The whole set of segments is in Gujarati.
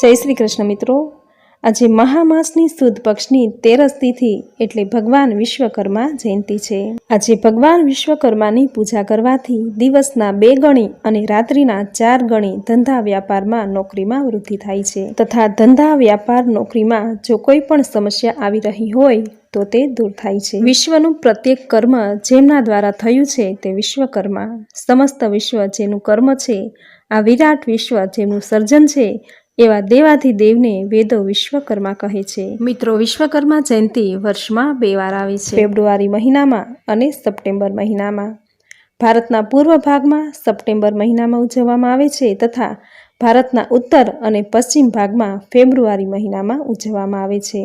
જય શ્રી કૃષ્ણ મિત્રો. આજે મહામાસની સુદ પક્ષની તેરસ તિથિ એટલે ભગવાન વિશ્વકર્મા જયંતિ છે. આજે ભગવાન વિશ્વકર્માની પૂજા કરવાથી દિવસના બે ગણી અને રાત્રિના ચાર ગણી ધંધા વ્યાપારમાં નોકરીમાં વૃદ્ધિ થાય છે. તથા ધંધા વ્યાપાર નોકરીમાં જો કોઈ પણ સમસ્યા આવી રહી હોય તો તે દૂર થાય છે. વિશ્વનું પ્રત્યેક કર્મ જેમના દ્વારા થયું છે તે વિશ્વકર્મા. સમસ્ત વિશ્વ જેનું કર્મ છે, આ વિરાટ વિશ્વ જેનું સર્જન છે એવા દેવાથી દેવને વેદો વિશ્વકર્મા કહે છે. મિત્રો વિશ્વકર્મા જયંતિ વર્ષમાં બે વાર આવે છે. ફેબ્રુઆરી મહિનામાં અને સપ્ટેમ્બર મહિનામાં. ભારતના પૂર્વ ભાગમાં સપ્ટેમ્બર મહિનામાં ઉજવવામાં આવે છે તથા ભારતના ઉત્તર અને પશ્ચિમ ભાગમાં ફેબ્રુઆરી મહિનામાં ઉજવવામાં આવે છે.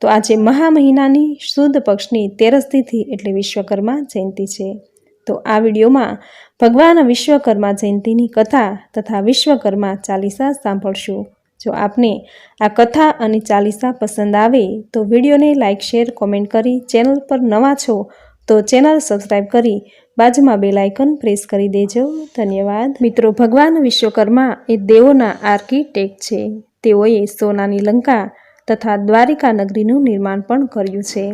તો આજે મહા મહિનાની શુદ્ધ પક્ષની તેરસ તિથિ એટલે વિશ્વકર્મા જયંતિ છે. તો આ વિડીયોમાં ભગવાન વિશ્વકર્મા જયંતિની કથા તથા વિશ્વકર્મા ચાલીસા સાંભળશું. જો આપને આ કથા અને ચાલીસા પસંદ આવે તો વિડીયોને લાઇક શેર, કોમેન્ટ કરી ચેનલ પર નવા છો તો ચેનલ સબસ્ક્રાઈબ કરી બાજુમાં બેલ આઇકન પ્રેસ કરી દેજો. ધન્યવાદ. મિત્રો, ભગવાન વિશ્વકર્મા એ દેવોના આર્કિટેક્ટ છે. તેઓએ સોનાની લંકા તથા દ્વારિકા નગરીનું નિર્માણ પણ કર્યું છે.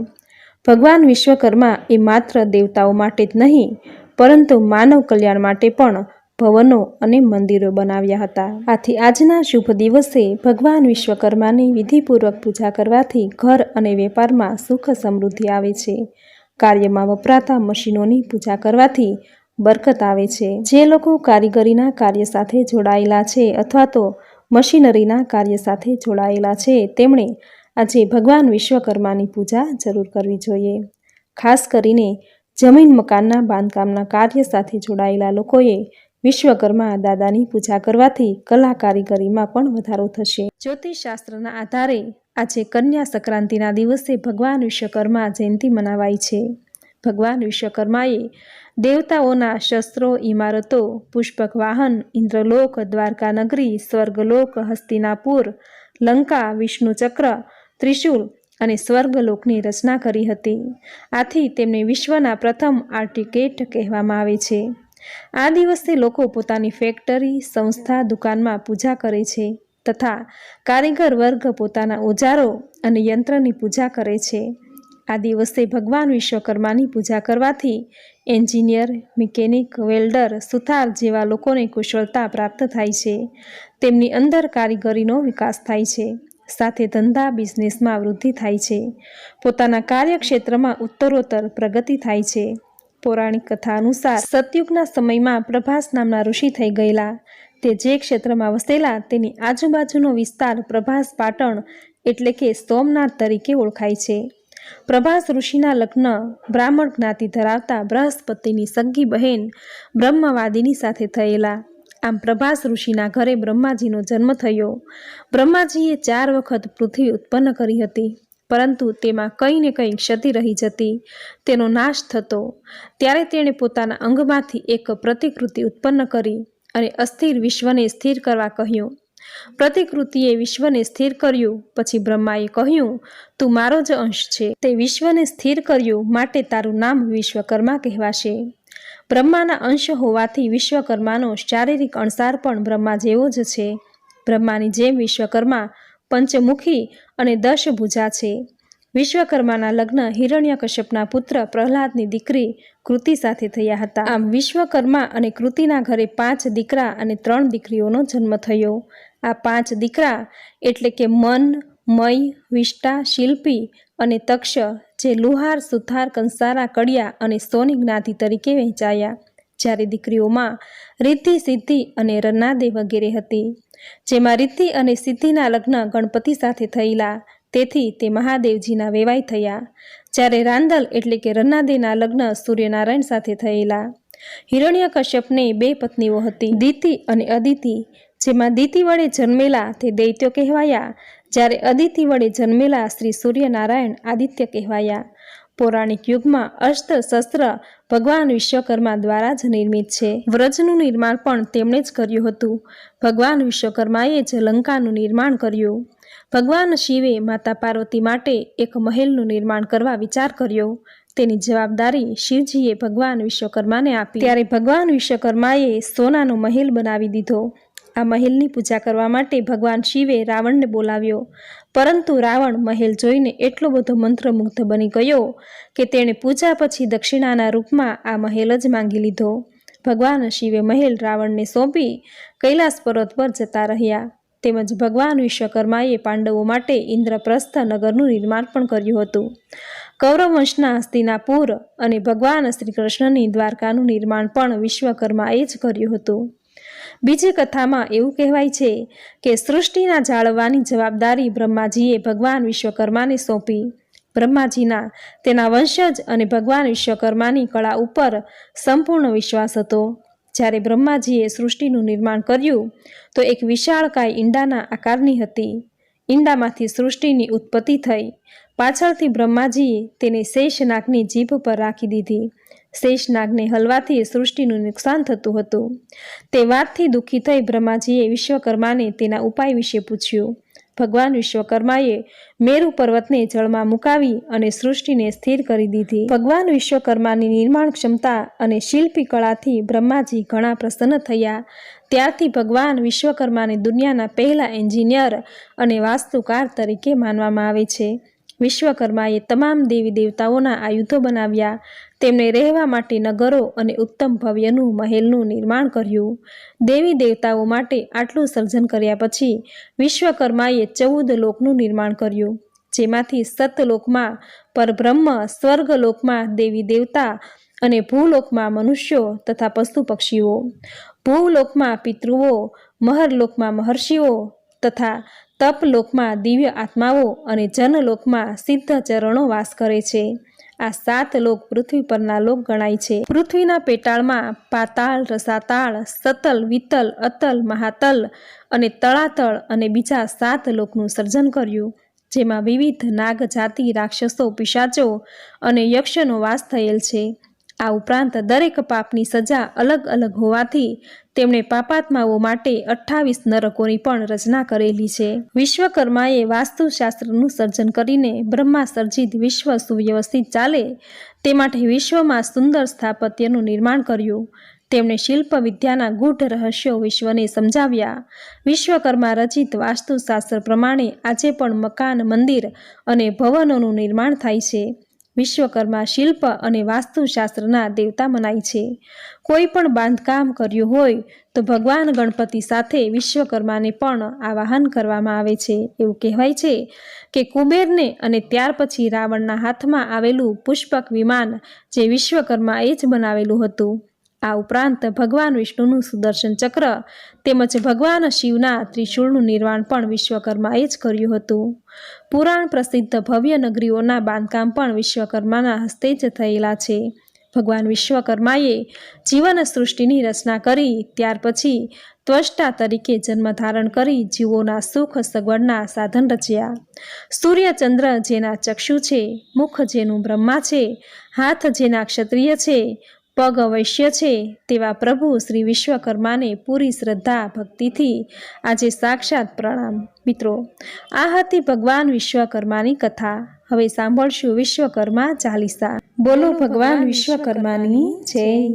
ભગવાન વિશ્વકર્મા એ માત્ર દેવતાઓ માટે જ નહીં, પરંતુ માનવ કલ્યાણ માટે પણ ભવનો અને મંદિરો બનાવ્યા હતા. આથી આજના શુભ દિવસે ભગવાન વિશ્વકર્માની વિધિપૂર્વક પૂજા કરવાથી ઘર અને વેપારમાં સુખ સમૃદ્ધિ આવે છે. કાર્યમાં વપરાતા મશીનોની પૂજા કરવાથી બરકત આવે છે. જે લોકો કારીગરીના કાર્ય સાથે જોડાયેલા છે અથવા તો મશીનરીના કાર્ય સાથે જોડાયેલા છે, તેમણે આજે ભગવાન વિશ્વકર્માની પૂજા જરૂર કરવી જોઈએ. ખાસ કરીને જમીન મકાનના બાંધકામના કાર્ય સાથે જોડાયેલા લોકોએ વિશ્વકર્મા દાદાની પૂજા કરવાથી કલા કારીગરીમાં પણ વધારો થશે. જ્યોતિષશાસ્ત્રના આધારે આજે કન્યા સંક્રાંતિના દિવસે ભગવાન વિશ્વકર્મા જયંતિ મનાવાય છે. ભગવાન વિશ્વકર્માએ દેવતાઓના શસ્ત્રો ઇમારતો પુષ્પક વાહન, ઇન્દ્રલોક દ્વારકા નગરી સ્વર્ગલોક, હસ્તિનાપુર, લંકા વિષ્ણુ ચક્ર ત્રિશુલ અને સ્વર્ગલોકની રચના કરી હતી. આથી તેમને વિશ્વના પ્રથમ આર્ટિકેટ કહેવામાં આવે છે. આ દિવસે લોકો પોતાની ફેક્ટરી, સંસ્થા, દુકાનમાં પૂજા કરે છે તથા કારીગર વર્ગ પોતાના ઓજારો અને યંત્રની પૂજા કરે છે. આ દિવસે ભગવાન વિશ્વકર્માની પૂજા કરવાથી એન્જિનિયર, મિકેનિક, વેલ્ડર, સુથાર જેવા લોકોને કુશળતા પ્રાપ્ત થાય છે. તેમની અંદર કારીગરીનો વિકાસ થાય છે. સાથે ધંધા, બિઝનેસમાં વૃદ્ધિ થાય છે. પોતાના કાર્યક્ષેત્રમાં ઉત્તરોત્તર પ્રગતિ થાય છે. પૌરાણિક કથા અનુસાર સતયુગના સમયમાં પ્રભાસ નામના ઋષિ થઈ ગયેલા. તે જે ક્ષેત્રમાં વસેલા તેની આજુબાજુનો વિસ્તાર પ્રભાસ પાટણ એટલે કે સોમનાથ તરીકે ઓળખાય છે. પ્રભાસ ઋષિના લગ્ન બ્રાહ્મણ જ્ઞાતિ ધરાવતા બૃહસ્પતિની સગી બહેન બ્રહ્મવાદીની સાથે થયેલા. આમ પ્રભાસ ઋષિના ઘરે બ્રહ્માજીનો જન્મ થયો. બ્રહ્માજીએ ચાર વખત પૃથ્વી ઉત્પન્ન કરી હતી, પરંતુ તેમાં કંઈ ને કંઈ ક્ષતિ રહી જતી. તેનો નાશ થતો. ત્યારે તેણે પોતાના અંગમાંથી એક પ્રતિકૃતિ ઉત્પન્ન કરી અને અસ્થિર વિશ્વને સ્થિર કરવા કહ્યું. પ્રતિકૃતિએ વિશ્વને સ્થિર કર્યું, પછી બ્રહ્માએ કહ્યું, તું મારો જ અંશ છે. તે વિશ્વને સ્થિર કર્યું માટે તારું નામ વિશ્વકર્મા કહેવાશે. બ્રહ્માના અંશ હોવાથી વિશ્વકર્માનો શારીરિક અણસાર પણ બ્રહ્મા જેવો જ છે. બ્રહ્માની જેમ વિશ્વકર્મા પંચમુખી અને દશ ભુજા છે. વિશ્વકર્માના લગ્ન હિરણ્યકશ્યપના પુત્ર પ્રહલાદની દીકરી કૃતિ સાથે થયા હતા. આમ વિશ્વકર્મા અને કૃતિના ઘરે પાંચ દીકરા અને ત્રણ દીકરીઓનો જન્મ થયો. આ પાંચ દીકરા એટલે કે મન મય, વિષ્ટા, શિલ્પી અને તક્ષ જે લુહાર, સુથાર, કંસારા, કડિયા અને સોની જ્ઞાતિ તરીકે વહેંચાયા. જ્યારે દીકરીઓમાં રિદ્ધિ સિદ્ધિ અને રનાદે વગેરે હતી, જેમાં રિદ્ધિ અને સિદ્ધિના લગ્ન ગણપતિ સાથે થયેલા, તેથી તે મહાદેવજીના વેવાઈ થયા. જ્યારે રાંદલ એટલે કે રનાદેના લગ્ન સૂર્યનારાયણ સાથે થયેલા, હિરણ્યકશ્યપને બે પત્નીઓ હતી, દિતિ અને અદિતિ, જેમાં દિતિ વડે જન્મેલા તે દૈત્યો કહેવાયા. જ્યારે અદિતિ વડે જન્મેલા શ્રી સૂર્યનારાયણ આદિત્ય કહેવાયા. પૌરાણિક યુગમાં અસ્ત્ર શસ્ત્ર ભગવાન વિશ્વકર્મા દ્વારા જ નિર્મિત છે. વ્રજનું નિર્માણ પણ તેમણે જ કર્યું હતું. ભગવાન વિશ્વકર્માએ જ લંકાનું નિર્માણ કર્યું. ભગવાન શિવે માતા પાર્વતી માટે એક મહેલનું નિર્માણ કરવા વિચાર કર્યો. તેની જવાબદારી શિવજીએ ભગવાન વિશ્વકર્માને આપી. ત્યારે ભગવાન વિશ્વકર્માએ સોનાનો મહેલ બનાવી દીધો. આ મહેલની પૂજા કરવા માટે ભગવાન શિવે રાવણને બોલાવ્યો. પરંતુ રાવણ મહેલ જોઈને એટલો બધો મંત્રમુગ્ધ બની ગયો કે તેણે પૂજા પછી દક્ષિણાના રૂપમાં આ મહેલ જ માંગી લીધો. ભગવાન શિવે મહેલ રાવણને સોંપી કૈલાસ પર્વત પર જતા રહ્યા. તેમજ ભગવાન વિશ્વકર્માએ પાંડવો માટે ઇન્દ્રપ્રસ્થ નગરનું નિર્માણ પણ કર્યું હતું. કૌરવ વંશના હસ્તિનાપુર અને ભગવાન શ્રી કૃષ્ણની દ્વારકાનું નિર્માણ પણ વિશ્વકર્માએ જ કર્યું હતું. બીજી કથામાં એવું કહેવાય છે કે સૃષ્ટિના જાળવવાની જવાબદારી બ્રહ્માજીએ ભગવાન વિશ્વકર્માને સોંપી. બ્રહ્માજીના તેના વંશજ અને ભગવાન વિશ્વકર્માની કળા ઉપર સંપૂર્ણ વિશ્વાસ હતો. જ્યારે બ્રહ્માજીએ સૃષ્ટિનું નિર્માણ કર્યું, તો એક વિશાળકાય ઈંડાના આકારની હતી. ઈંડામાંથી સૃષ્ટિની ઉત્પત્તિ થઈ. પાછળથી બ્રહ્માજીએ તેને શેષનાગની જીભ પર રાખી દીધી. શેષનાગને હલવાથી સૃષ્ટિનું નુકસાન થતું હતું. તે વાતથી દુઃખી થઈ બ્રહ્માજીએ વિશ્વકર્માને તેના ઉપાય વિશે પૂછ્યું. ભગવાન વિશ્વકર્માએ મેરુ પર્વતને જળમાં મુકાવી અને સૃષ્ટિને સ્થિર કરી દીધી. ભગવાન વિશ્વકર્માની નિર્માણ ક્ષમતા અને શિલ્પી કળાથી બ્રહ્માજી ઘણા પ્રસન્ન થયા. ત્યારથી ભગવાન વિશ્વકર્માને દુનિયાના પહેલા એન્જિનિયર અને વાસ્તુકાર તરીકે માનવામાં આવે છે. વિશ્વકર્માએ તમામ દેવી દેવતાઓના આયુધો બનાવ્યા. તેમણે રહેવા માટે નગરો અને ઉત્તમ ભવ્યનું મહેલનું નિર્માણ કર્યું. દેવી દેવતાઓ માટે આટલું સર્જન કર્યા પછી વિશ્વકર્માએ ચૌદ લોકનું નિર્માણ કર્યું, જેમાંથી સતલોકમાં પરબ્રહ્મ સ્વર્ગલોકમાં દેવી દેવતા અને ભૂલોકમાં મનુષ્યો તથા પશુ પક્ષીઓ. ભૂલોકમાં પિતૃઓ મહરલોકમાં મહર્ષિઓ તથા તપલોકમાં દિવ્ય આત્માઓ અને જનલોકમાં સિદ્ધ ચરણો વાસ કરે છે. આ સાત લોક પૃથ્વી પરના લોક ગણાય છે. પૃથ્વીના પેટાળમાં પાતાળ, રસાતાળ, સતલ, વિતલ, અતલ, મહાતલ અને તળાતળ અને બીજા સાત લોકનું સર્જન કર્યું, જેમાં વિવિધ નાગ જાતિ, રાક્ષસો, પિશાચો અને યક્ષનો વાસ થયેલ છે. આ ઉપરાંત દરેક પાપની સજા અલગ અલગ હોવાથી તેમણે પાપાત્માઓ માટે અઠ્ઠાવીસ નરકોની પણ રચના કરેલી છે. વિશ્વકર્માએ વાસ્તુશાસ્ત્રનું સર્જન કરીને બ્રહ્મા સર્જિત વિશ્વ સુવ્યવસ્થિત ચાલે તે માટે વિશ્વમાં સુંદર સ્થાપત્યનું નિર્માણ કર્યું. તેમણે શિલ્પ વિદ્યાના ગૂઢ રહસ્યો વિશ્વને સમજાવ્યા. વિશ્વકર્મા રચિત વાસ્તુશાસ્ત્ર પ્રમાણે આજે પણ મકાન, મંદિર અને ભવનોનું નિર્માણ થાય છે. વિશ્વકર્મા શિલ્પ અને વાસ્તુશાસ્ત્રના દેવતા મનાય છે. કોઈ પણ બાંધકામ કર્યું હોય તો ભગવાન ગણપતિ સાથે વિશ્વકર્માને પણ આવાહન કરવામાં આવે છે. એવું કહેવાય છે કે કુબેરને અને ત્યાર પછી રાવણના હાથમાં આવેલું પુષ્પક વિમાન જે વિશ્વકર્માએ જ બનાવેલું હતું. આ ઉપરાંત ભગવાન વિષ્ણુનું સુદર્શન ચક્ર તેમજ ભગવાન શિવના ત્રિશૂળનું નિર્માણ પણ વિશ્વકર્માએ જ કર્યું હતું. પુરાણ પ્રસિદ્ધ ભવ્ય નગરીઓના બાંધકામ પણ વિશ્વકર્માના હસ્તે જ થયેલા છે. ભગવાન વિશ્વકર્માએ જીવન સૃષ્ટિની રચના કરી, ત્યાર પછી ત્વષ્ટા તરીકે જન્મ ધારણ કરી જીવોના સુખ સગવડના સાધન રચ્યા. સૂર્યચંદ્ર જેના ચક્ષુ છે, મુખ જેનું બ્રહ્મા છે, હાથ જેના ક્ષત્રિય છે પગ અવશ્ય છે તેવા પ્રભુ શ્રી વિશ્વકર્માને પૂરી શ્રદ્ધા, ભક્તિથી આજે સાક્ષાત પ્રણામ. મિત્રો, આ હતી ભગવાન વિશ્વકર્માની કથા. હવે સાંભળશું વિશ્વકર્મા ચાલીસા. બોલો ભગવાન વિશ્વકર્માની જય.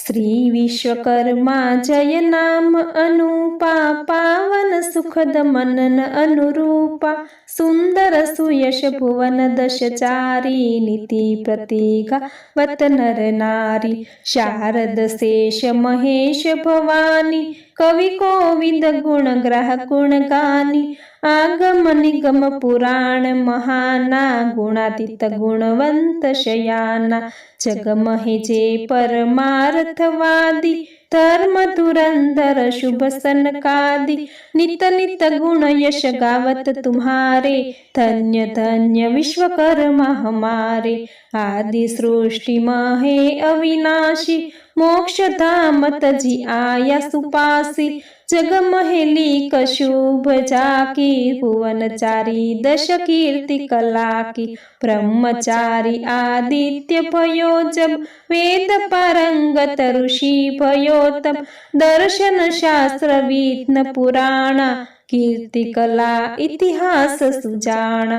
શ્રી વિશ્વકર્મા જય નામ અનુપા પાવન સુખદ મનન અનુરૂપા સુંદર સુયશ ભુવન દશચારી નીતિ પ્રતિગા વત નર નારી શારદ શેષ મહેશ ભવાની कवि कोविद गुण ग्रह गुण गानी आगम निगम पुराण महाना गुणातीत गुणवंत शयाना जग महे जे परमार्थवादि धर्म धुरन्धर शुभ सन्कादि नित नित गुण यश गावत तुम्हारे धन्य धन्य विश्वकर्मा हमारे आदि सृष्टि महे अविनाशी મોક્ષ ધામ તજી આયા સુપાસી જગમહેલી કશુભ જાકી ભુવનચારી દશ કીર્તિ કલાકી બ્રહ્મચારી આદિત્ય ભયો જબ વેદ પારંગત ઋષિ ભયોતમ દર્શન શાસ્ત્ર વિઘ્ન પુરાણા કીર્તિ કલા ઇતિહાસ સુજાણ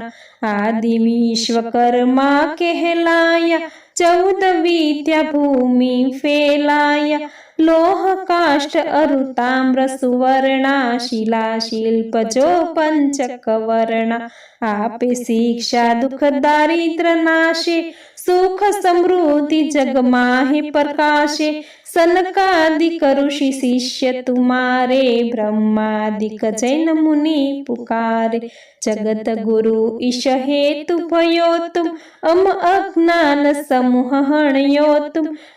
આદિ વિશ્વકર્મા કહેલાયા ચૌદ વિદ્યા ભૂમિ ફેલાયા. લોહ કાષ્ઠ અરુ તામ્ર સુવર્ણા, શિલા, શિલ્પ, જો પંચક, વર્ણા. આપે શિક્ષા, દુઃખ, દારિદ્ર, નાશે. સુખ, સમૃદ્ધિ જગમાહે પ્રકાશે. સનકાદિક ઋષિ શિષ્ય તુમારે, બ્રહ્માદિક જૈન મુનિ પુકારે. જગત ગુરુ ઈશ હેતુ ભયો તુમ અમ અજ્ઞાન સમૂહ હણયો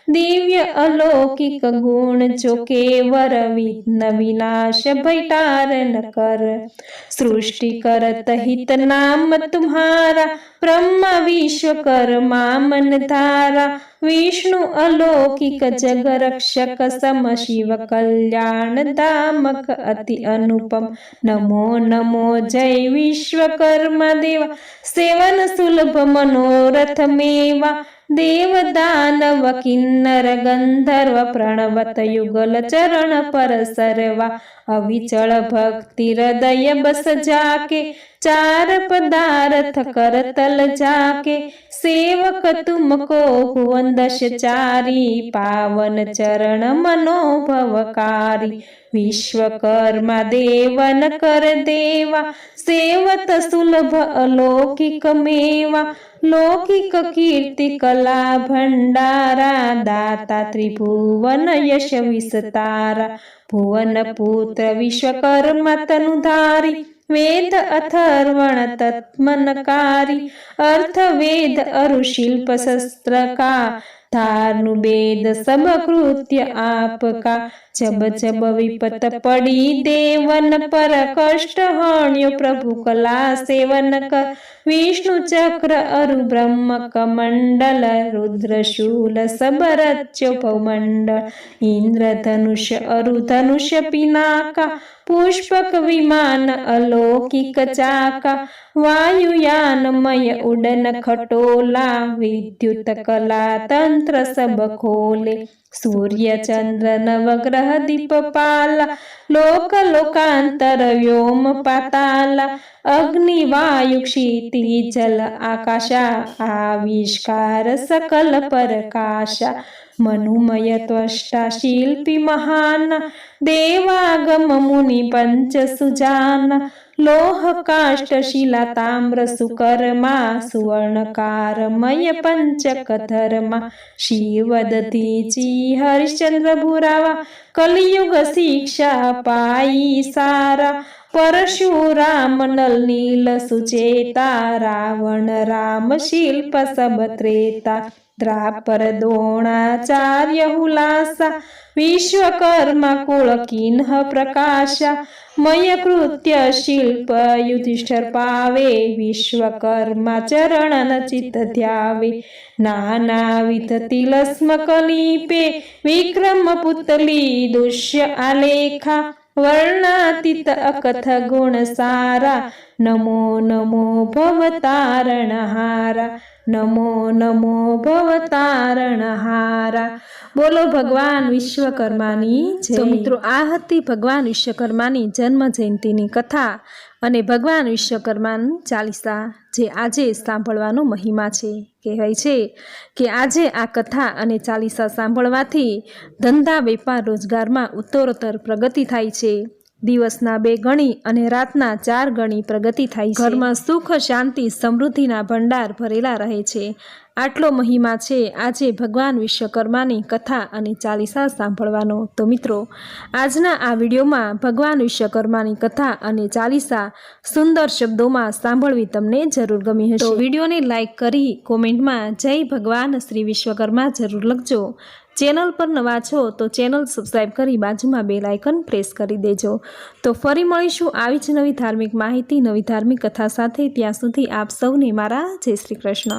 દિવ્ય અલૌકિક ગુણ જો કેવર વિઘ્ન વિનાશ ભૈટારન કર. સૃષ્ટિ કરત હિત નામ તુમ્હારા, બ્રહ્મ વિશ્વકર્મા મન ધારા. વિષ્ણુ અલૌકિક જગ રક્ષક સમ શિવ કલ્યાણ ધામક અતિ અનુપમ. નમો નમો, જય વિશ્વકર્મા દેવા. સેવન સુલભ મનોરથ મેવા. દેવ દાનવ કિન્નર ગંધર્વ પ્રણવત યુગલ ચરણ પર સરવા અવિચળ ભક્તિ હૃદય બસ જાકે ચાર પદાર્થ કરતલ જાકે સેવક તુમકો ભુવન દશ ચારી પાવન ચરણ મનોભવકારી વિશ્વકર્મા દેવન કર દેવા સેવત સુલભ અલૌકિક મેવા લૌકિક કીર્તિ કલા ભંડારા દાતા ત્રિભુવન યશ વિસ્તારા ભુવન પુત્ર વિશ્વકર્મા તનુધારી વેદ અથર્વણ તત્મનકારી અર્થ વેદ અરુ શિલ્પ શસ્ત્રકા ધારનું બેદ સબ કૃત્ય આપકા જબ જબ વિપત પડી દેવન પર કષ્ટ હણ્યો પ્રભુ કલા સેવન ક વિષ્ણુ ચક્ર અરુ બ્રહ્મ કમંડલ રુદ્ર શૂલ સબરચ્યો ભવમંડળ ઇન્દ્ર ધનુષ્ય અરુ ધનુષ્ય પિનાકા પુષ્પક વિમાન અલૌકિક ચાકા વાયુયાનમય ઉડન ખટોલા વિદ્યુત કલા તંત્ર સબ ખોલે સૂર્ય ચંદ્ર નવગ્રહ દીપપાલા લોક લોકાંતર વ્યોમ પાતાલા અગ્નિ વાયુ ક્ષિતિ જલ આકાશા, આવિષ્કાર સકલ પરકાશા, મનુમય ત્વષ્ટા શિલ્પી મહાન, દેવાગમ મુનિ પંચ સુજાન લોહ, કાષ્ટ, શિલા, તામ્ર, સુકર્મા, સુવર્ણકારમય પંચક ધર્મા શિવદધીચી હરિશ્ચંદ્ર ભુરાવા, કલિયુગ શિક્ષા પાઈ સારા, પરશુરામ નલ નીલ સુચેતા, રાવણ, રામ, શિલ્પ, સબ ત્રેતા દ્રાપર દ્રોણાચાર્ય હુલાસા વિશ્વકર્મા કુળ કિન્હ પ્રકાશા મય કૃત્ય શિલ્પ યુધિષ્ઠર પાવે વિશ્વકર્મા ચરણ ચિત ધ્યાવે નાનાવિધ તિલસ્મ કલીપે વિક્રમ પુતલી દુષ્ય આલેખા વર્ણાતીત અકથ ગુણ સારા નમો નમો ભવતારણહારા નમો નમો ભવતારણહારા બોલો ભગવાન વિશ્વકર્માની જય મિત્રો આ હતી ભગવાન વિશ્વકર્માની જન્મ જયંતિની કથા અને ભગવાન વિશ્વકર્માનું ચાલીસા જે આજે સાંભળવાનો મહિમા છે કહેવાય છે કે આજે આ કથા અને ચાલીસા સાંભળવાથી ધંધા વેપાર રોજગારમાં ઉત્તરોત્તર પ્રગતિ થાય છે. દિવસના બે ગણી અને રાતના ચાર ગણી પ્રગતિ થાય છે. ઘરમાં સુખ શાંતિ સમૃદ્ધિના ભંડાર ભરેલા રહે છે. આટલો મહિમા છે આજે ભગવાન વિશ્વકર્માની કથા અને ચાલીસા સાંભળવાનો. તો મિત્રો આજના આ વિડીયોમાં ભગવાન વિશ્વકર્માની કથા અને ચાલીસા સુંદર શબ્દોમાં સાંભળવી તમને જરૂર ગમી હશે. વિડીયોને લાઈક કરી કોમેન્ટમાં જય ભગવાન શ્રી વિશ્વકર્મા જરૂર લખજો. ચેનલ પર નવા છો તો ચેનલ સબસ્ક્રાઈબ કરી બાજુમાં બેલ આઇકન પ્રેસ કરી દેજો. તો ફરી મળીશું આવી જ નવી ધાર્મિક માહિતી, નવી ધાર્મિક કથા સાથે. ત્યાં સુધી આપ સૌને મારા જય શ્રી કૃષ્ણ.